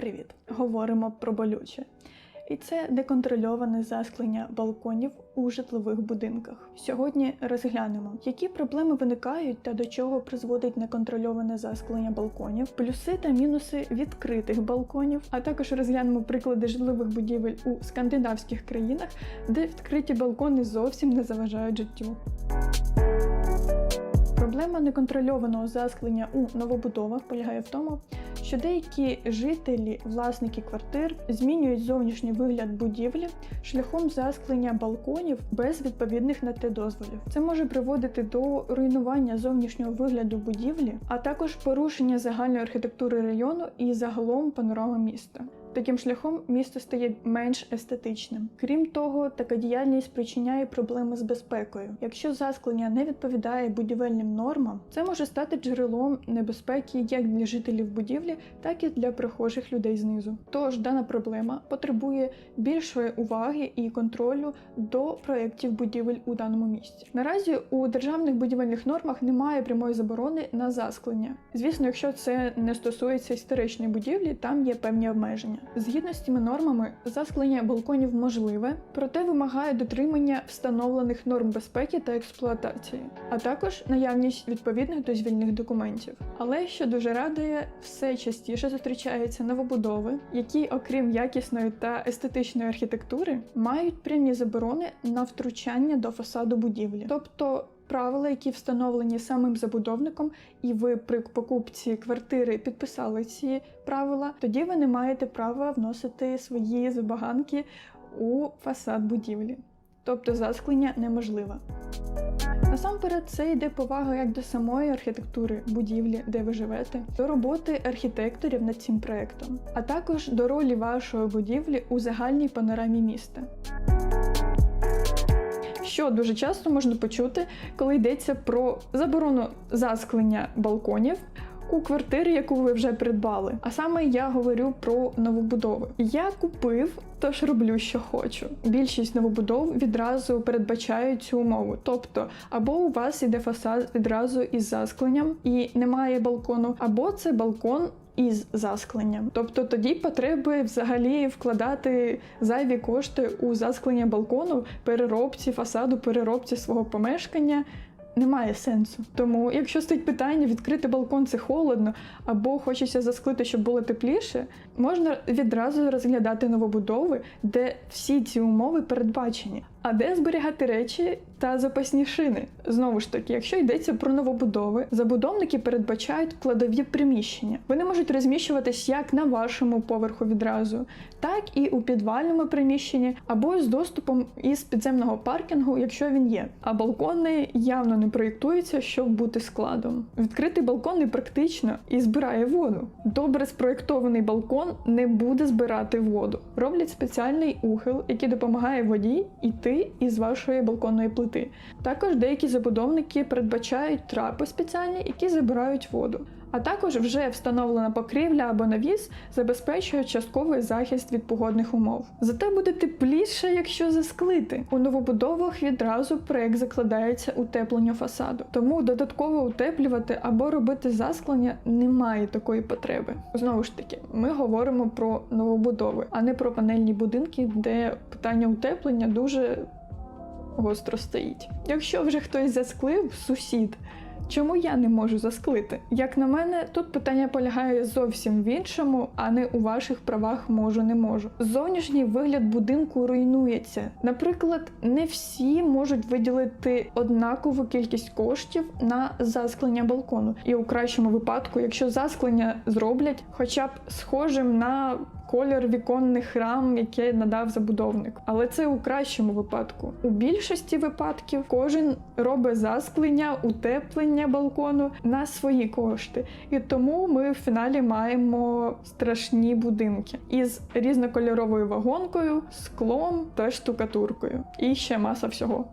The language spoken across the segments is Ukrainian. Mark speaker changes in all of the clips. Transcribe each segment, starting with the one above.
Speaker 1: Привіт! Говоримо про болюче. І це неконтрольоване засклення балконів у житлових будинках. Сьогодні розглянемо, які проблеми виникають та до чого призводить неконтрольоване засклення балконів, плюси та мінуси відкритих балконів, а також розглянемо приклади житлових будівель у скандинавських країнах, де відкриті балкони зовсім не заважають життю. Проблема неконтрольованого засклення у новобудовах полягає в тому, що деякі жителі, власники квартир змінюють зовнішній вигляд будівлі шляхом засклення балконів без відповідних на те дозволів. Це може приводити до руйнування зовнішнього вигляду будівлі, а також порушення загальної архітектури району і загалом панорами міста. Таким шляхом місто стає менш естетичним. Крім того, така діяльність спричиняє проблеми з безпекою. Якщо засклення не відповідає будівельним нормам, це може стати джерелом небезпеки як для жителів будівлі, так і для прихожих людей знизу. Тож дана проблема потребує більшої уваги і контролю до проєктів будівель у даному місці. Наразі у державних будівельних нормах немає прямої заборони на засклення. Звісно, якщо це не стосується історичної будівлі, там є певні обмеження. Згідно з цими нормами, засклення балконів можливе, проте вимагає дотримання встановлених норм безпеки та експлуатації, а також наявність відповідних дозвільних документів. Але що дуже радує, все частіше зустрічаються новобудови, які, окрім якісної та естетичної архітектури, мають прямі заборони на втручання до фасаду будівлі, тобто. Правила, які встановлені самим забудовником, і ви при покупці квартири підписали ці правила, тоді ви не маєте права вносити свої забаганки у фасад будівлі. Тобто засклення неможливо. Насамперед, це йде повага як до самої архітектури будівлі, де ви живете, до роботи архітекторів над цим проектом, а також до ролі вашої будівлі у загальній панорамі міста що дуже часто можна почути, коли йдеться про заборону засклення балконів. У квартирі, яку ви вже придбали. А саме я говорю про новобудови. Я купив, тож роблю, що хочу. Більшість новобудов відразу передбачають цю умову. Тобто, або у вас іде фасад відразу із заскленням і немає балкону, або це балкон. Із заскленням, тобто тоді потреби взагалі вкладати зайві кошти у засклення балкону, переробці фасаду, переробці свого помешкання немає сенсу. Тому, якщо стоїть питання, відкрити балкон це холодно, або хочеться засклити, щоб було тепліше, можна відразу розглядати новобудови, де всі ці умови передбачені. А де зберігати речі та запасні шини? Знову ж таки, якщо йдеться про новобудови, забудовники передбачають кладові приміщення. Вони можуть розміщуватись як на вашому поверху відразу, так і у підвальному приміщенні, або з доступом із підземного паркінгу, якщо він є. А балкони явно не проєктуються, щоб бути складом. Відкритий балкон не практично і збирає воду. Добре спроєктований балкон не буде збирати воду. Роблять спеціальний ухил, який допомагає воді йти із вашої балконної плити. Також деякі забудовники передбачають трапи спеціальні, які забирають воду. А також вже встановлена покрівля або навіс забезпечує частковий захист від погодних умов. Зате буде тепліше, якщо засклити. У новобудовах відразу проект закладається утеплення фасаду, тому додатково утеплювати або робити засклення немає такої потреби. Знову ж таки, ми говоримо про новобудови, а не про панельні будинки, де питання утеплення дуже гостро стоїть. Якщо вже хтось засклив, сусід. Чому я не можу засклити? Як на мене, тут питання полягає зовсім в іншому, а не у ваших правах можу, не можу. Зовнішній вигляд будинку руйнується. Наприклад, не всі можуть виділити однакову кількість коштів на засклення балкону. І у кращому випадку, якщо засклення зроблять, хоча б схожим на колір віконних рам, яке надав забудовник. Але це у кращому випадку. У більшості випадків кожен робить засклення, утеплення балкону на свої кошти. І тому ми в фіналі маємо страшні будинки із різнокольоровою вагонкою, склом та штукатуркою. І ще маса всього.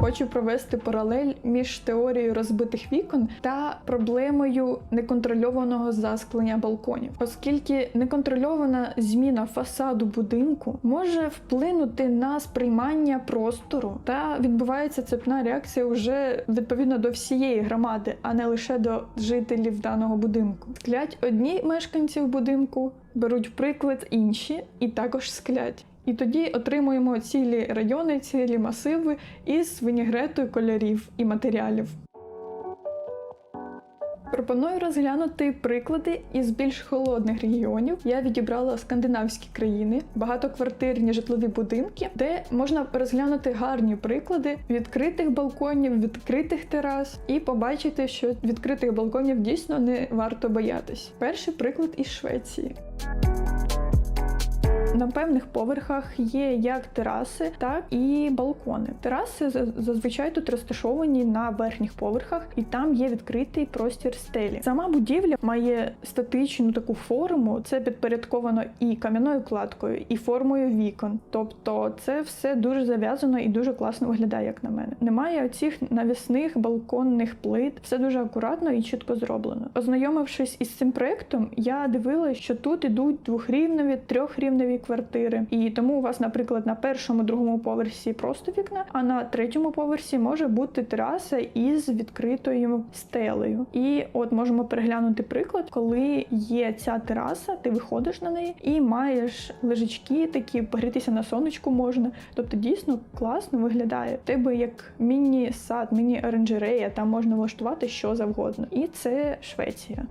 Speaker 1: Хочу провести паралель між теорією розбитих вікон та проблемою неконтрольованого засклення балконів, оскільки неконтрольована зміна фасаду будинку може вплинути на сприймання простору, та відбувається цепна реакція вже відповідно до всієї громади, а не лише до жителів даного будинку. Склять одні мешканці в будинку, беруть приклад інші і також склять. І тоді отримуємо цілі райони, цілі масиви із вінігретою кольорів і матеріалів. Пропоную розглянути приклади із більш холодних регіонів. Я відібрала скандинавські країни, багатоквартирні житлові будинки, де можна розглянути гарні приклади відкритих балконів, відкритих терас, і побачити, що відкритих балконів дійсно не варто боятись. Перший приклад із Швеції. На певних поверхах є як тераси, так і балкони. Тераси за- зазвичай тут розташовані на верхніх поверхах, і там є відкритий простір стелі. Сама будівля має статичну таку форму. Це підпорядковано і кам'яною кладкою, і формою вікон. Тобто, це все дуже зав'язано і дуже класно виглядає, як на мене. Немає оцих навісних балконних плит. Все дуже акуратно і чітко зроблено. Ознайомившись із цим проектом, я дивилася, що тут ідуть двохрівневі, трьохрівневі квартири. І тому у вас, наприклад, на першому, другому поверсі просто вікна, а на третьому поверсі може бути тераса із відкритою стелею. І от можемо переглянути приклад, коли є ця тераса, ти виходиш на неї і маєш лежачки такі, погрітися на сонечку можна. Тобто дійсно класно виглядає. Тебе як міні-сад, міні-оранжерея, там можна влаштувати що завгодно. І це Швеція.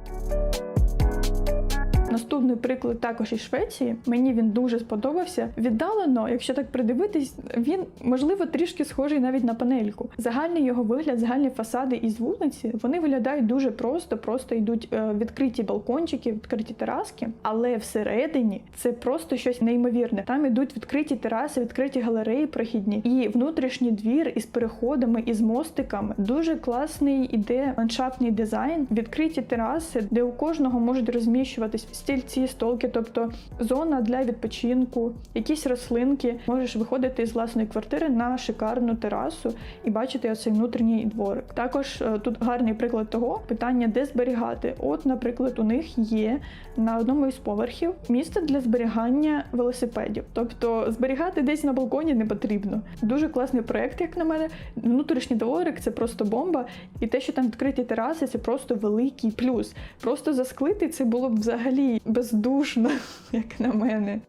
Speaker 1: Наступний приклад також із Швеції. Мені він дуже сподобався. Віддалено, якщо так придивитись, він можливо трішки схожий навіть на панельку. Загальний його вигляд, загальні фасади із вулиці, вони виглядають дуже просто, просто йдуть е, відкриті балкончики, відкриті тераски, але всередині це просто щось неймовірне. Там ідуть відкриті тераси, відкриті галереї прохідні, і внутрішній двір із переходами, із мостиками. Дуже класний іде ландшафтний дизайн, відкриті тераси, де у кожного можуть розміщуватись стільці, столки, тобто зона для відпочинку, якісь рослинки. Можеш виходити з власної квартири на шикарну терасу і бачити оцей внутрішній дворик. Також е, тут гарний приклад того питання, де зберігати. От, наприклад, у них є на одному із поверхів місце для зберігання велосипедів. Тобто зберігати десь на балконі не потрібно. Дуже класний проект, як на мене. Внутрішній дворик це просто бомба, і те, що там відкриті тераси, це просто великий плюс. Просто засклити це було б взагалі бездушно, як на мене.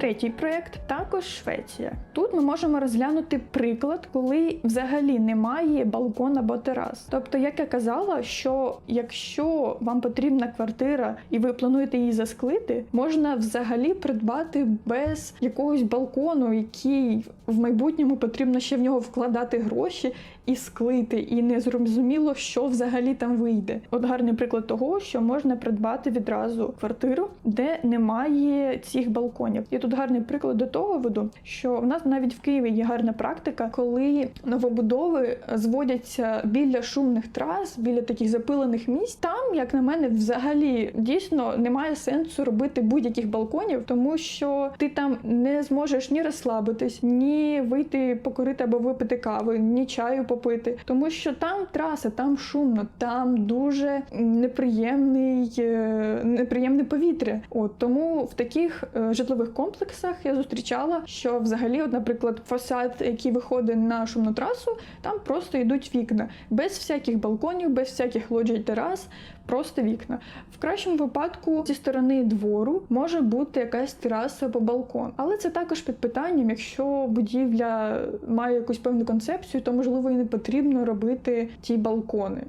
Speaker 1: Третій проєкт також Швеція. Тут ми можемо розглянути приклад, коли взагалі немає балкон або терас. Тобто, як я казала, що якщо вам потрібна квартира і ви плануєте її засклити, можна взагалі придбати без якогось балкону, який в майбутньому потрібно ще в нього вкладати гроші і склити, і не зрозуміло, що взагалі там вийде. От гарний приклад того, що можна придбати відразу квартиру, де немає цих балконів. І тут гарний приклад до того веду, що в нас навіть в Києві є гарна практика, коли новобудови зводяться біля шумних трас, біля таких запилених місць. Там, як на мене, взагалі дійсно немає сенсу робити будь-яких балконів, тому що ти там не зможеш ні розслабитись, ні вийти покурити або випити кави, ні чаю попити, тому що там траса, там шумно, там дуже неприємний, е, неприємне повітря. От тому в таких е, житлових комплексах я зустрічала, що взагалі, от, наприклад, фасад, який виходить на шумну трасу, там просто йдуть вікна без всяких балконів, без всяких лоджій терас. Просто вікна. В кращому випадку зі сторони двору може бути якась тераса або балкон. Але це також під питанням, якщо будівля має якусь певну концепцію, то можливо і не потрібно робити ті балкони.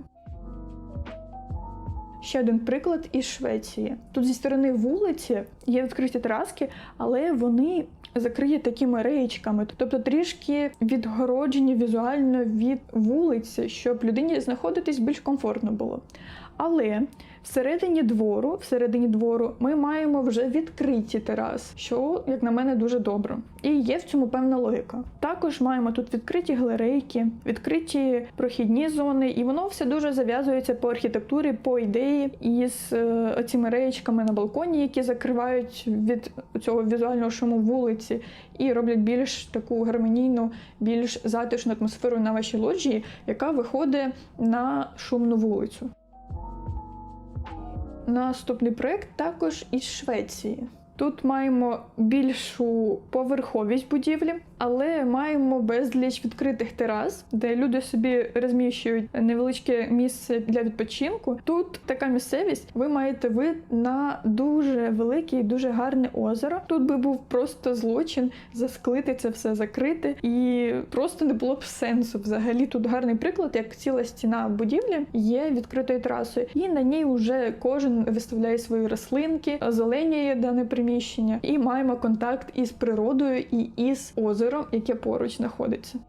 Speaker 1: Ще один приклад із Швеції. Тут зі сторони вулиці є відкриті тераски, але вони закриті такими реєчками, тобто трішки відгороджені візуально від вулиці, щоб людині знаходитись більш комфортно було. Але всередині двору, всередині двору ми маємо вже відкриті тераси, що, як на мене, дуже добре. І є в цьому певна логіка. Також маємо тут відкриті галерейки, відкриті прохідні зони, і воно все дуже зав'язується по архітектурі, по ідеї, із е, оціми реєчками на балконі, які закривають від цього візуального шуму вулиці і роблять більш таку гармонійну, більш затишну атмосферу на вашій лоджії, яка виходить на шумну вулицю. Наступний проект також із Швеції. Тут маємо більшу поверховість будівлі, але маємо безліч відкритих терас, де люди собі розміщують невеличке місце для відпочинку. Тут така місцевість, ви маєте вид на дуже велике і дуже гарне озеро. Тут би був просто злочин засклити це все закрити, і просто не було б сенсу. Взагалі тут гарний приклад, як ціла стіна будівлі є відкритою трасою, і на ній вже кожен виставляє свої рослинки, озеленює дане приміщення, і маємо контакт із природою і із озером, яке поруч знаходиться.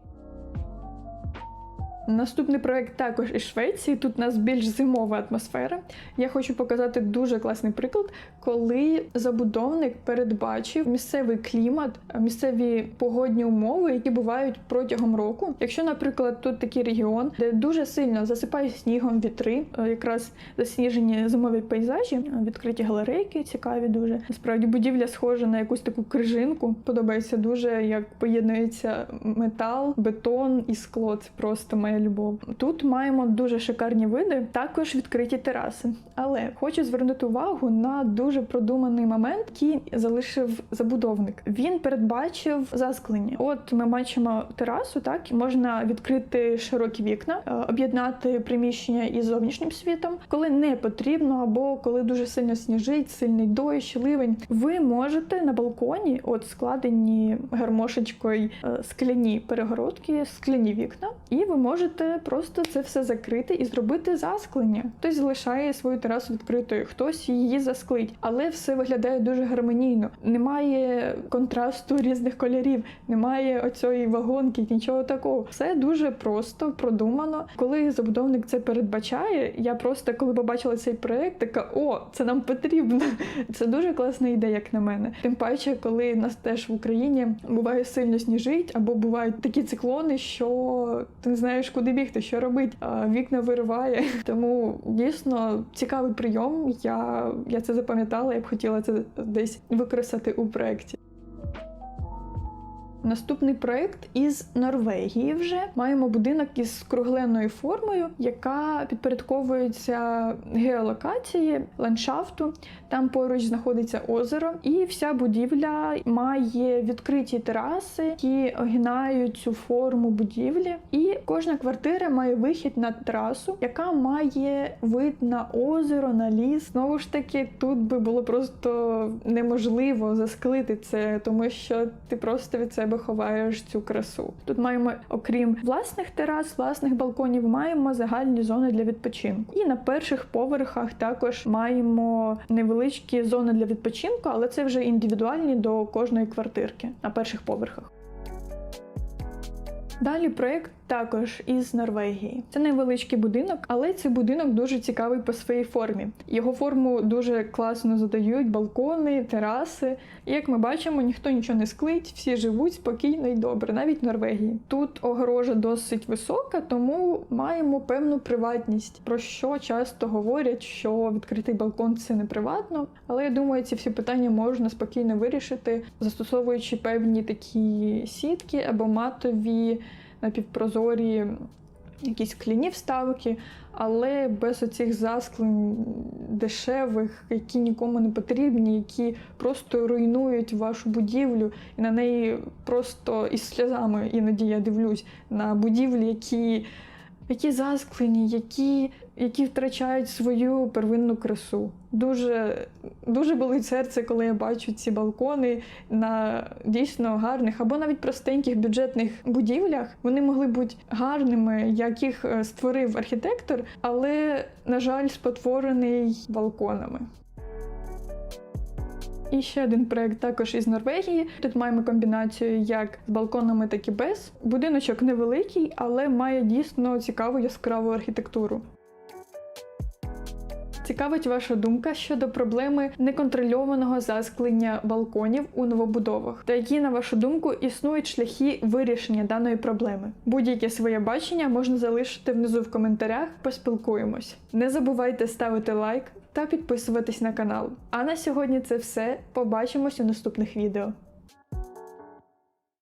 Speaker 1: Наступний проект також із Швеції. Тут у нас більш зимова атмосфера. Я хочу показати дуже класний приклад, коли забудовник передбачив місцевий клімат, місцеві погодні умови, які бувають протягом року. Якщо, наприклад, тут такий регіон, де дуже сильно засипає снігом вітри, е, якраз засніжені зимові пейзажі, е, відкриті галерейки, цікаві дуже. Насправді будівля схожа на якусь таку крижинку. Подобається дуже, як поєднується метал, бетон і скло. Це просто моя любов. Тут маємо дуже шикарні види, також відкриті тераси. Але хочу звернути увагу на дуже продуманий момент, який залишив забудовник. Він передбачив засклення. От ми бачимо терасу, так можна відкрити широкі вікна, е, об'єднати приміщення із зовнішнім світом, коли не потрібно, або коли дуже сильно сніжить, сильний дощ, ливень. Ви можете на балконі, от складені гармошечкою е, скляні перегородки, скляні вікна, і ви можете просто це все закрити і зробити засклення. Хтось залишає свою терасу відкритою, хтось її засклить, але все виглядає дуже гармонійно. Немає контрасту різних кольорів, немає оцієї вагонки, нічого такого. Все дуже просто продумано. Коли забудовник це передбачає, я просто коли побачила цей проект, така о, це нам потрібно. Це дуже класна ідея, як на мене. Тим паче, коли нас теж в Україні буває сильно сніжить, або бувають такі циклони, що ти не знаєш, куди бігти, що робити. Вікна вириває. Тому дійсно цікавий прийом. Я, я це запам'ятала, я б хотіла це десь використати у проєкті. Наступний проект із Норвегії вже маємо будинок із кругленою формою, яка підпорядковується геолокації ландшафту. Там поруч знаходиться озеро, і вся будівля має відкриті тераси, які огинають цю форму будівлі. І кожна квартира має вихід на терасу, яка має вид на озеро, на ліс. Знову ж таки, тут би було просто неможливо засклити це, тому що ти просто від себе ховаєш цю красу. Тут маємо, окрім власних терас, власних балконів, маємо загальні зони для відпочинку. І на перших поверхах також маємо невеличкі зони для відпочинку, але це вже індивідуальні до кожної квартирки на перших поверхах. Далі проєкт також із Норвегії. Це невеличкий будинок, але цей будинок дуже цікавий по своїй формі. Його форму дуже класно задають балкони, тераси. І як ми бачимо, ніхто нічого не склить, всі живуть спокійно і добре, навіть в Норвегії. Тут огорожа досить висока, тому маємо певну приватність, про що часто говорять, що відкритий балкон це не приватно. Але я думаю, ці всі питання можна спокійно вирішити, застосовуючи певні такі сітки або матові напівпрозорі якісь кліні вставки, але без оцих засклень дешевих, які нікому не потрібні, які просто руйнують вашу будівлю, і на неї просто із сльозами іноді я дивлюсь на будівлі, які які засклені, які які втрачають свою первинну красу. Дуже дуже болить серце, коли я бачу ці балкони на дійсно гарних або навіть простеньких бюджетних будівлях. Вони могли бути гарними, як їх е, створив архітектор, але, на жаль, спотворений балконами. І ще один проект також із Норвегії. Тут маємо комбінацію як з балконами, так і без. Будиночок невеликий, але має дійсно цікаву яскраву архітектуру. Цікавить ваша думка щодо проблеми неконтрольованого засклення балконів у новобудовах, та які, на вашу думку, існують шляхи вирішення даної проблеми. Будь-яке своє бачення можна залишити внизу в коментарях, поспілкуємось. Не забувайте ставити лайк та підписуватись на канал. А на сьогодні це все. Побачимось у наступних відео.